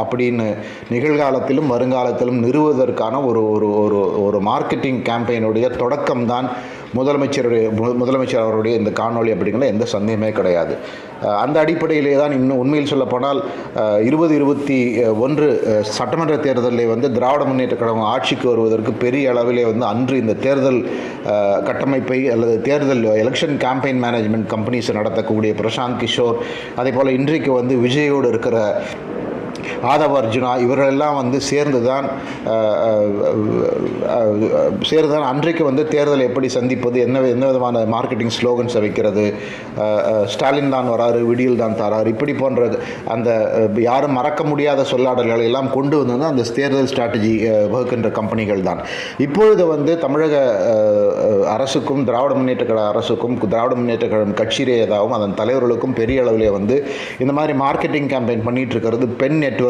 அப்படின்னு நிகழ்காலத்திலும் வருங்காலத்திலும் நிறுவுவதற்கான ஒரு ஒரு ஒரு ஒரு மார்க்கெட்டிங் கேம்பெயினுடைய தொடக்கம்தான் முதலமைச்சருடைய மு- முதலமைச்சர் அவருடைய இந்த காணொளி அப்படிங்கிற எந்த சந்தேகமே கிடையாது. அந்த அடிப்படையிலே தான் இன்னும் உண்மையில் சொல்லப்போனால் இருபது இருபத்தி ஒன்று சட்டமன்ற தேர்தலில் வந்து திராவிட முன்னேற்ற கழகம் ஆட்சிக்கு வருவதற்கு பெரிய அளவிலே வந்து அன்று இந்த தேர்தல் கட்டமைப்பை அல்லது தேர்தல் எலெக்ஷன் கேம்பெயின் மேனேஜ்மெண்ட் கம்பெனிஸ் நடத்தக்கூடிய பிரசாந்த் கிஷோர் அதே போல் இன்றைக்கு வந்து விஜயோடு இருக்கிற ஆதவ அர்ஜுனா இவர்களெல்லாம் வந்து சேர்ந்து தான் சேர்ந்து தான் அன்றைக்கு வந்து தேர்தலை எப்படி சந்திப்பது என்ன என்ன விதமான மார்க்கெட்டிங் ஸ்லோகன்ஸை வைக்கிறது ஸ்டாலின் தான் வராரு விடியல் தான் தராரு இப்படி போன்ற அந்த யாரும் மறக்க முடியாத சொல்லாடல்களை எல்லாம் கொண்டு வந்தது அந்த தேர்தல் ஸ்ட்ராட்டஜி வகுக்கின்ற கம்பெனிகள் தான். இப்பொழுது வந்து தமிழக அரசுக்கும் திராவிட முன்னேற்ற கழக அரசுக்கும் திராவிட முன்னேற்ற கழகம் கட்சி அதன் தலைவர்களுக்கும் பெரிய அளவிலே வந்து இந்த மாதிரி மார்க்கெட்டிங் கேம்பெயின் பண்ணிட்டு இருக்கிறது பெண் நெட்வொர்க்